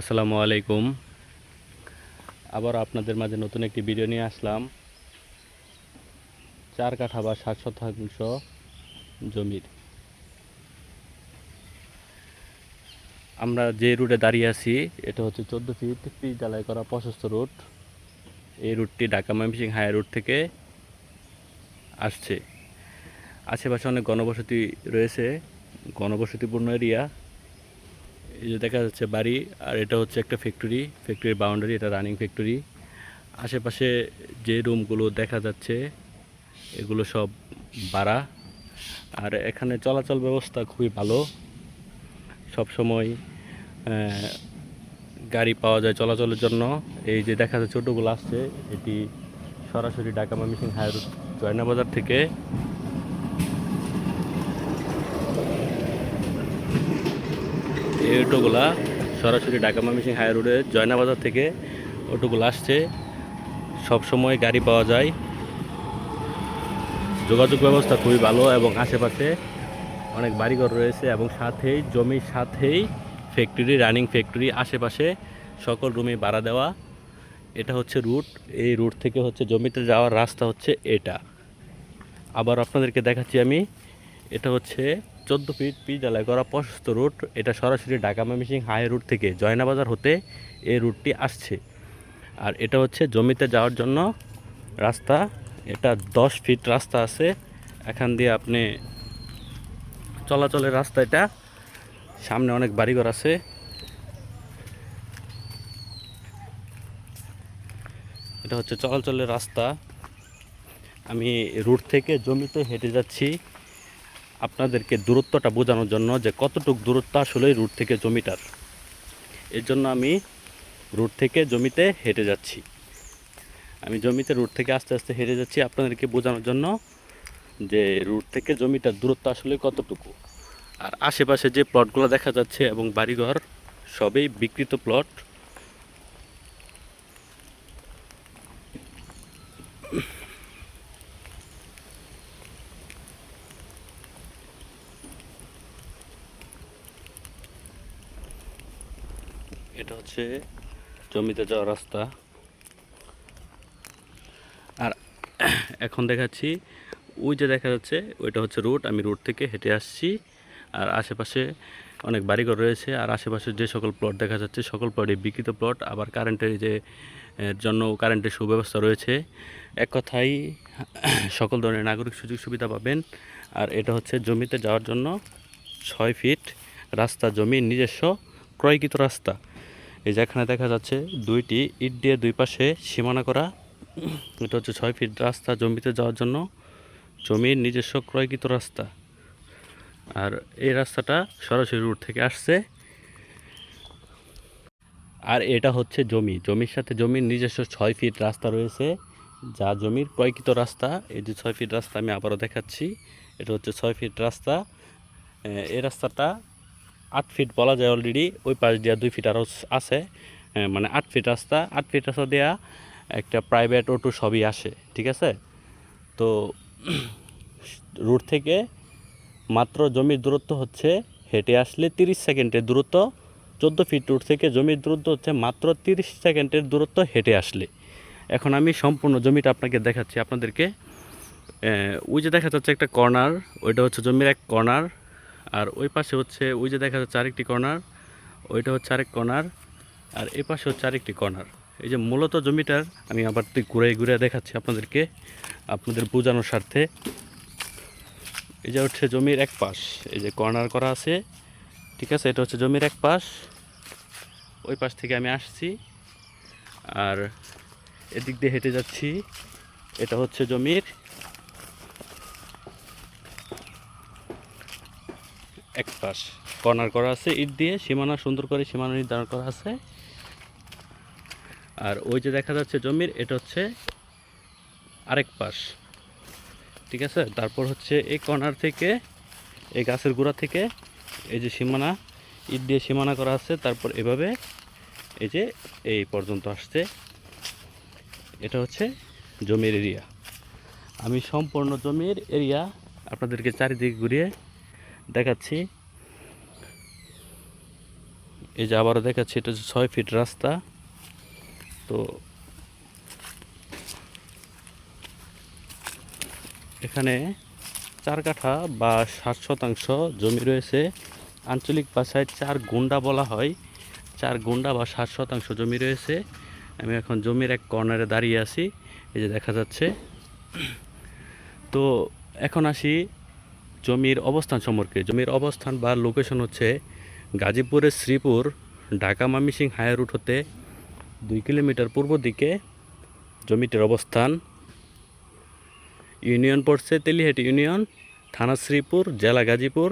আসসালামু আলাইকুম। আবার আপনাদের মাঝে নতুন একটি ভিডিও নিয়ে আসলাম। চার কাঠা বা ষাট শতাংশ জমির। আমরা যে রুটে দাঁড়িয়ে আছি, এটা হচ্ছে চোদ্দ ফিট পিচ ঢালাই করা প্রশস্ত রুট। এই রুটটি ঢাকা ময়মনসিংহ হাই রুট থেকে আসছে। আশেপাশে অনেক গণবসতি রয়েছে। গণবসতিপূর্ণ এরিয়া। এই যে দেখা যাচ্ছে বাড়ি, আর এটা হচ্ছে একটা ফ্যাক্টরি ফ্যাক্টরির বাউন্ডারি এটা রানিং ফ্যাক্টরি আশেপাশে যে রুমগুলো দেখা যাচ্ছে, এগুলো সব বাড়া আর এখানে চলাচল ব্যবস্থা খুবই ভালো। সব সময় গাড়ি পাওয়া যায় চলাচলের জন্য। এই যে দেখা যাচ্ছে ছোটোগুলো আসছে, এটি সরাসরি ঢাকা ময়মনসিংহ হাই রোড জয়না বাজার থেকে। এই অটোগুলা সরাসরি ঢাকা ময়মনসিংহ হাই রোডে জয়নাবাজার থেকে অটোগুলো আসছে। সব সময় গাড়ি পাওয়া যায়। যোগাযোগ ব্যবস্থা খুবই ভালো এবং আশেপাশে অনেক বাড়িঘর রয়েছে এবং সাথেই জমির সাথেই ফ্যাক্টরি রানিং ফ্যাক্টরি আশেপাশে সকল রুমে ভাড়া দেওয়া। এটা হচ্ছে রুট এই রুট থেকে হচ্ছে জমিতে যাওয়ার রাস্তা হচ্ছে এটা। আবার আপনাদেরকে দেখাচ্ছি আমি। এটা হচ্ছে চোদ্দ ফিট ঢালাই করা প্রশস্ত রুট, এটা সরাসরি ঢাকা ময়মনসিংহ হাই রুট থেকে জয়নাবাজার হতে এই রুটটি আসছে। আর এটা হচ্ছে জমিতে যাওয়ার জন্য রাস্তা, এটা দশ ফিট রাস্তা আছে। এখান দিয়ে আপনি চলাচলের রাস্তা এটা। সামনে অনেক বাড়িঘর আছে। এটা হচ্ছে চলাচলের রাস্তা। আমি রুট থেকে জমিতে হেঁটে যাচ্ছি। আপনাদেরকে দূরত্বটা বোঝানোর জন্য যে কতটুক দূরত্ব আসলে রুট থেকে জমিটার। এর জন্য আমি রুট থেকে জমিতে হেঁটে যাচ্ছি। আমি জমিতে রুট থেকে আস্তে আস্তে হেঁটে যাচ্ছি আপনাদেরকে বোঝানোর জন্য যে রুট থেকে জমিটার দূরত্ব আসলে কতটুকু। আর আশেপাশে যে প্লটগুলো দেখা যাচ্ছে এবং বাড়িঘর, সবই বিকৃত প্লট এটা হচ্ছে জমিতে যাওয়ার রাস্তা। আর এখন দেখাচ্ছি, ওই যে দেখা যাচ্ছে, ওইটা হচ্ছে রুট আমি রোড থেকে হেঁটে আসছি। আর আশেপাশে অনেক বাড়িঘর রয়েছে, আর আশেপাশে যে সকল প্লট দেখা যাচ্ছে, সকল প্লটই বিকৃত প্লট আবার কারেন্টের যে জন্য কারেন্টের সুব্যবস্থা রয়েছে। এক কথাই সকল ধরনের নাগরিক সুযোগ সুবিধা পাবেন। আর এটা হচ্ছে জমিতে যাওয়ার জন্য ছয় ফিট রাস্তা, জমির নিজস্ব ক্রয়কৃত রাস্তা। এই যে এখানে দেখা যাচ্ছে দুইটি ইট দিয়ে দুই পাশে সীমানা করা। এটা হচ্ছে ছয় ফিট রাস্তা জমিতে যাওয়ার জন্য জমির নিজস্ব ক্রয়কৃত রাস্তা। আর এই রাস্তাটা সরাসরি রুট থেকে আসছে। আর এটা হচ্ছে জমি। জমির সাথে জমির নিজস্ব ছয় ফিট রাস্তা রয়েছে, যা জমির ক্রয়কৃত রাস্তা। এই যে ছয় ফিট রাস্তা আমি আবারও দেখাচ্ছি। এটা হচ্ছে ছয় ফিট রাস্তা। এই রাস্তাটা আট ফিট বলা যায় অলরেডি ওই পাশ দিয়া দুই ফিট আরও আছে। মানে আট ফিট রাস্তা, আট ফিট রাস্তা দেওয়া একটা প্রাইভেট অটো সবই আসে, ঠিক আছে? তো রুট থেকে মাত্র জমির দূরত্ব হচ্ছে, হেঁটে আসলে তিরিশ সেকেন্ডের দূরত্ব, চোদ্দ ফিট রুট থেকে জমির দূরত্ব হচ্ছে মাত্র তিরিশ সেকেন্ডের দূরত্ব হেঁটে আসলে। এখন আমি সম্পূর্ণ জমিটা আপনাকে দেখাচ্ছি, আপনাদেরকে। ওই যে দেখা যাচ্ছে একটা কর্নার ওইটা হচ্ছে জমির এক কর্নার আর ওই পাশে হচ্ছে, ওই যে দেখা যাচ্ছে আরেকটি কর্নার ওইটা হচ্ছে আরেক কর্নার আর এই পাশে হচ্ছে আরেকটি কর্নার এই যে মূলত জমিটার আমি আবার ঘুরে ঘুরে দেখাচ্ছি আপনাদেরকে, আপনাদের বোঝানোর স্বার্থে। এই যে হচ্ছে জমির এক পাশ, এই যে কর্নার করা আছে, ঠিক আছে? এটা হচ্ছে জমির এক পাশ। ওই পাশ থেকে আমি আসছি, আর এদিক দিয়ে হেঁটে যাচ্ছি। এটা হচ্ছে জমির এক পাশ কর্নার করা আছে ইট দিয়ে, সীমানা সুন্দর করে সীমানা নির্ধারণ করা আছে। আর ওই যে দেখা যাচ্ছে জমির, এটা হচ্ছে আরেক পাশ। ঠিক আছে? তারপর হচ্ছে এই কর্নার থেকে, এই গাছের গোড়া থেকে এই যে সীমানা, ইট দিয়ে সীমানা করা আছে। তারপর এভাবে এই যে এই পর্যন্ত আসছে। এটা হচ্ছে জমির এরিয়া। আমি সম্পূর্ণ জমির এরিয়া আপনাদেরকে চারিদিকে ঘুরিয়ে দেখাচ্ছি। এই যে আবারও দেখাচ্ছি, এটা হচ্ছে ছয় ফিট রাস্তা। তো এখানে চার কাঠা বা ষাট শতাংশ জমি রয়েছে। আঞ্চলিক ভাষায় চার গুন্ডা বলা হয়। চার গুন্ডা বা ষাট শতাংশ জমি রয়েছে। আমি এখন জমির এক কর্নারে দাঁড়িয়ে আছি। এই যে দেখা যাচ্ছে। তো এখন আসি জমির অবস্থান সম্পর্কে। জমির অবস্থান বা লোকেশন হচ্ছে গাজীপুরের শ্রীপুর, ঢাকা মামিসিং হাই রুট হতে দুই কিলোমিটার পূর্ব দিকে জমিটির অবস্থান। ইউনিয়ন পড়ছে তেলিহাটি ইউনিয়ন, থানা শ্রীপুর, জেলা গাজীপুর।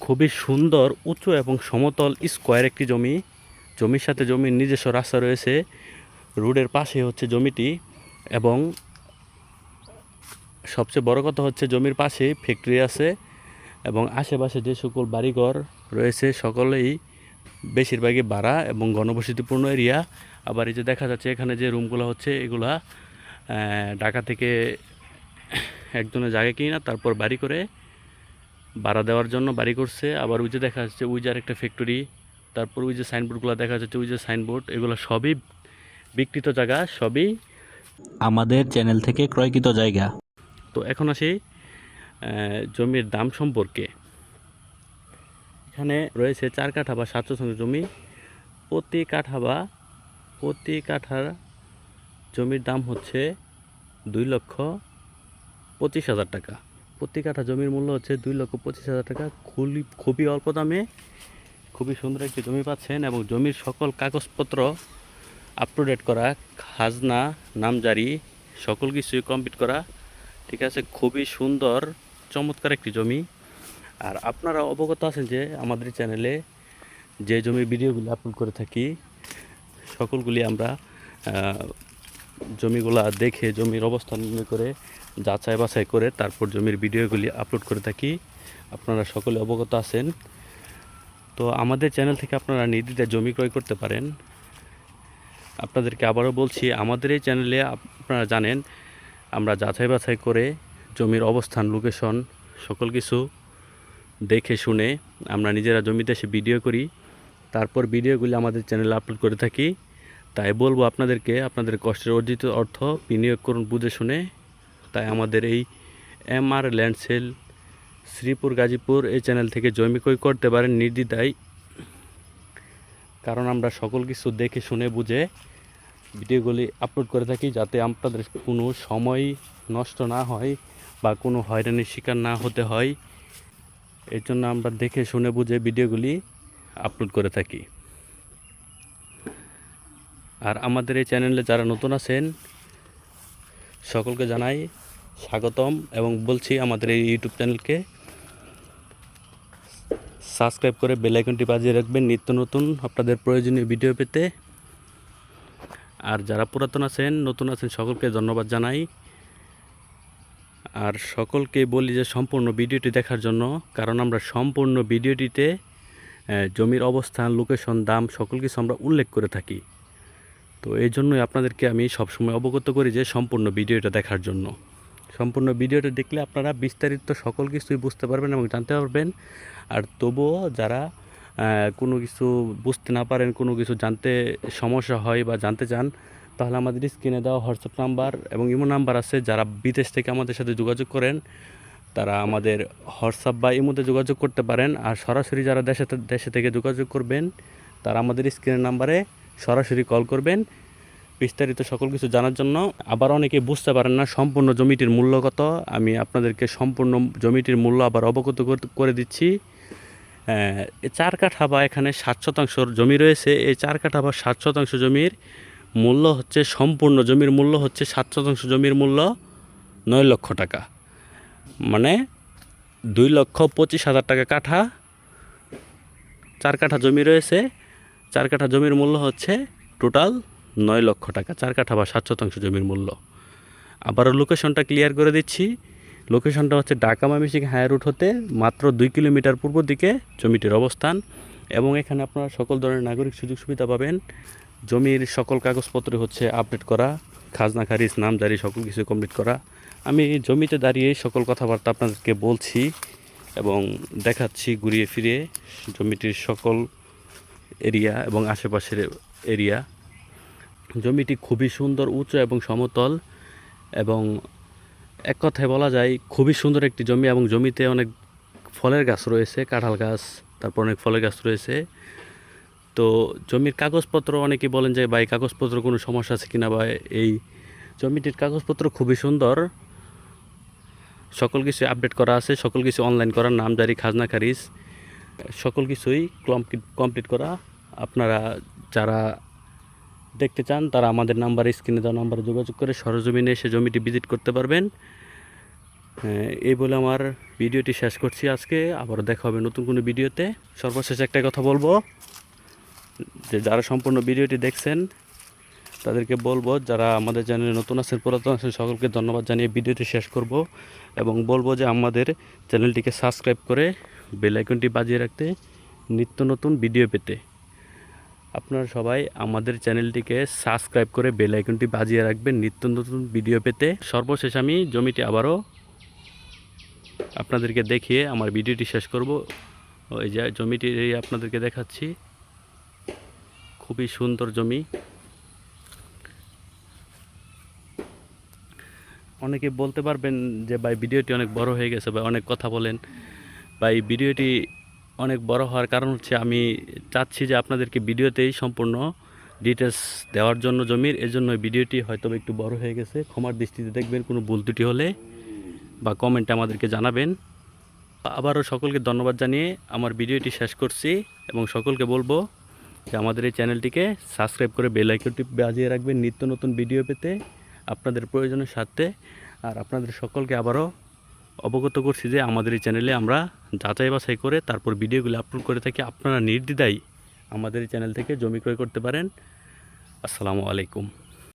খুবই সুন্দর, উঁচু এবং সমতল স্কোয়ার একটি জমি। জমির সাথে জমির নিজস্ব রাস্তা রয়েছে। রোডের পাশে হচ্ছে জমিটি এবং সবচেয়ে বড় কথা হচ্ছে জমির পাশে ফ্যাক্টরি আছে এবং আশেপাশে যে সকল বাড়িঘর রয়েছে সকলেই বেশিরভাগই ভাড়া এবং ঘনবসতিপূর্ণ এরিয়া। আবার এই যে দেখা যাচ্ছে এখানে যে রুমগুলো হচ্ছে, এগুলা ঢাকা থেকে একজনের জায়গা কিনা, তারপর বাড়ি করে ভাড়া দেওয়ার জন্য বাড়ি করছে। আবার ওই যে দেখা যাচ্ছে, ওই যে আরেকটা ফ্যাক্টরি, তারপর ওই যে সাইনবোর্ডগুলো দেখা যাচ্ছে, ওই যে সাইনবোর্ড, এগুলো সবই বিকৃত জায়গা, সবই আমাদের চ্যানেল থেকে ক্রয়কৃত জায়গা। তো এখন আসি জমির দাম সম্পর্কে। এখানে রয়েছে চার কাঠা বা সাতশো শতাংশ জমি। প্রতি কাঠা বা প্রতি কাঠার জমির দাম হচ্ছে দুই লক্ষ পঁচিশ হাজার টাকা। প্রতি কাঠা জমির মূল্য হচ্ছে দুই লক্ষ পঁচিশ হাজার টাকা। খুবই খুবই অল্প দামে, খুবই সুন্দর একটি জমি পাচ্ছেন এবং জমির সকল কাগজপত্র আপ টু ডেট করা, খাজনা, নামজারি, সকল কিছুই কমপ্লিট করা। ঠিক আছে? খুবই সুন্দর, চমৎকার একটি জমি। আর আপনারা অবগত আছেন যে আমাদের চ্যানেলে যে জমির ভিডিওগুলি আপলোড করে থাকি, সকলগুলি আমরা জমিগুলা দেখে, জমির অবস্থান নির্ণয় করে, যাচাই বাছাই করে তারপর জমির ভিডিওগুলি আপলোড করে থাকি। আপনারা সকলে অবগত আছেন। তো আমাদের চ্যানেল থেকে আপনারা নির্দ্বিধায় জমি ক্রয় করতে পারেন। আপনাদেরকে আবারও বলছি, আমাদের এই চ্যানেলে আপনারা জানেন আমরা যাচাই বাছাই করে জমির অবস্থান লোকেশন সকল কিছু দেখে শুনে আমরা নিজেরা জমিতে এসে ভিডিও করি। তারপর ভিডিওগুলি আমাদের চ্যানেলে আপলোড করে থাকি। তাই বলব আপনাদেরকে, আপনাদের কষ্টের অর্জিত অর্থ বিনিয়োগ করুন বুঝে শুনে। তাই আমাদের এই M R land sale Sreepur, Gazipur এই চ্যানেল থেকে জমি ক্রয় করতে পারেন নির্দ্বিধায়। কারণ আমরা সকল কিছু দেখে শুনে বুঝে ভিডিওগুলি আপলোড করে থাকি যাতে আপনাদের কোনো সময় নষ্ট না হয় বা কোনো হয়রানির শিকার না হতে হয়। এর জন্য আমরা দেখে শুনে বুঝে ভিডিওগুলি আপলোড করে থাকি। আর আমাদের এই চ্যানেলে যারা নতুন আছেন, সকলকে জানাই স্বাগতম এবং বলছি আমাদের এই ইউটিউব চ্যানেলকে। সাবস্ক্রাইব করে বেল আইকনটি বাজিয়ে রাখবেন নিত্য নতুন আপনাদের প্রয়োজনীয় ভিডিও পেতে। আর যারা পুরাতন আছেন, নতুন আছেন, সকলকে ধন্যবাদ জানাই। আর সকলকে বলি যে সম্পূর্ণ ভিডিওটি দেখার জন্য, কারণ আমরা সম্পূর্ণ ভিডিওটিতে জমির অবস্থান, লোকেশন, দাম, সকল কিছু আমরা উল্লেখ করে থাকি। তো এই জন্যই আপনাদেরকে আমি সবসময় অবগত করি যে সম্পূর্ণ ভিডিওটা দেখার জন্য। সম্পূর্ণ ভিডিওটা দেখলে আপনারা বিস্তারিত সকল কিছুই বুঝতে পারবেন এবং জানতে পারবেন। আর তবুও যারা কোনো কিছু বুঝতে না পারেন, কোনো কিছু জানতে সমস্যা হয় বা জানতে চান, তাহলে আমাদের স্ক্রিনে দেওয়া হোয়াটসঅ্যাপ নাম্বার এবং ইমো নাম্বার আছে। যারা বিদেশ থেকে আমাদের সাথে যোগাযোগ করেন, তারা আমাদের হোয়াটসঅ্যাপ বা ইমোতে যোগাযোগ করতে পারেন। আর সরাসরি যারা দেশে দেশে থেকে যোগাযোগ করবেন, তারা আমাদের স্ক্রিনের নাম্বারে সরাসরি কল করবেন। বিস্তারিত সকল কিছু জানার জন্য। আবার অনেকে বুঝতে পারেন না সম্পূর্ণ জমিটির মূল্য কত। আমি আপনাদেরকে সম্পূর্ণ জমিটির মূল্য আবার অবগত করে দিচ্ছি। চার কাঠা বা এখানে সাত শতাংশ জমি রয়েছে। এই চার কাঠা বা সাত শতাংশ জমির মূল্য হচ্ছে সম্পূর্ণ জমির মূল্য হচ্ছে সাত শতাংশ জমির মূল্য নয় লক্ষ টাকা। মানে দুই লক্ষ পঁচিশ হাজার টাকা কাঠা চার কাঠা জমি রয়েছে। চার কাঠা জমির মূল্য হচ্ছে টোটাল নয় লক্ষ টাকা। চার কাঠা বা সাত শতাংশ জমির মূল্য। আবারও লোকেশনটা ক্লিয়ার করে দিচ্ছি। লোকেশনটা হচ্ছে ঢাকা মামিসিং হাই রুট হতে মাত্র দুই কিলোমিটার পূর্ব দিকে জমিটির অবস্থান এবং এখানে আপনারা সকল ধরনের নাগরিক সুযোগ সুবিধা পাবেন। জমির সকল কাগজপত্র হচ্ছে আপডেট করা, খাজনা, খারিজ নামজারি সকল কিছু কমপ্লিট করা। আমি জমিতে দাঁড়িয়ে সকল কথাবার্তা আপনাদেরকে বলছি এবং দেখাচ্ছি ঘুরিয়ে ফিরে জমিটির সকল এরিয়া এবং আশেপাশের এরিয়া জমিটি খুবই সুন্দর, উঁচু এবং সমতল এবং এক কথায় বলা যায়, খুবই সুন্দর একটি জমি এবং জমিতে অনেক ফলের গাছ রয়েছে, কাঁঠাল গাছ, তারপর অনেক ফলের গাছ রয়েছে। তো জমির কাগজপত্র, অনেকে বলেন যে, ভাই, কাগজপত্র কোনো সমস্যা আছে কিনা? বা এই জমিটির কাগজপত্র খুবই সুন্দর। সকল কিছু আপডেট করা আছে, সকল কিছু অনলাইন করা নামজারি খাজনা, খারিজ। সকল কিছুই কমপ্লিট কমপ্লিট করা। আপনারা যারা দেখতে চান তারা আমাদের নাম্বার স্ক্রিনে দেওয়া নাম্বারে যোগাযোগ করে সরজমিনে এসে জমিটি ভিজিট করতে পারবেন। হ্যাঁ, এই বলে আমার ভিডিওটি শেষ করছি আজকে। আবারও দেখা হবে নতুন কোনো ভিডিওতে। সর্বশেষ একটা কথা বলব যে যারা সম্পূর্ণ ভিডিওটি দেখছেন তাদেরকে বলব যারা আমাদের চ্যানেলে নতুন আছেন পুরাতন আছেন সকলকে ধন্যবাদ জানিয়ে ভিডিওটি শেষ করব এবং বলব যে আমাদের চ্যানেলটিকে সাবস্ক্রাইব করে বেল আইকনটি বাজিয়ে রাখতে নিত্য নতুন ভিডিও পেতে। আপনারা সবাই আমাদের চ্যানেলটিকে সাবস্ক্রাইব করে বেল আইকনটি বাজিয়ে রাখবেন। নিত্য নতুন ভিডিও পেতে সর্বশেষ আমি জমিটি আবারও আপনাদেরকে দেখিয়ে আমার ভিডিওটি শেষ করব। ওই যে জমিটি আপনাদেরকে দেখাচ্ছি। খুবই সুন্দর জমি। অনেকে বলতে পারবেন যে, ভাই, ভিডিওটি অনেক বড় হয়ে গেছে বা অনেক কথা বলেন। ভাই, ভিডিওটি অনেক বড় হওয়ার কারণ হচ্ছে আমি চাচ্ছি যে আপনাদেরকে ভিডিওতেই সম্পূর্ণ ডিটেলস দেওয়ার জন্য জমির। এজন্য ভিডিওটি হয়তো একটু বড় হয়ে গেছে। ক্ষমার দৃষ্টিতে দেখবেন, কোনো ভুল ত্রুটি হলে বা কমেন্টে আমাদেরকে জানাবেন। আবারও সকলকে ধন্যবাদ জানিয়ে আমার ভিডিওটি শেষ করছি এবং সকলকে বলব যে আমাদের এই চ্যানেলটিকে সাবস্ক্রাইব করে বেল আইকনটি বাজিয়ে রাখবেন। নিত্য নতুন ভিডিও পেতে আপনাদের প্রয়োজনের স্বার্থে। আর আপনাদের সকলকে আবারও অবগত করছি যে আমাদের এই চ্যানেলে আমরা যাচাই বাছাই করে তারপর ভিডিওগুলো আপলোড করে থাকি। আপনারা নির্দ্বিধায় আমাদের এই চ্যানেল থেকে জমি ক্রয় করতে পারেন। আসসালামু আলাইকুম।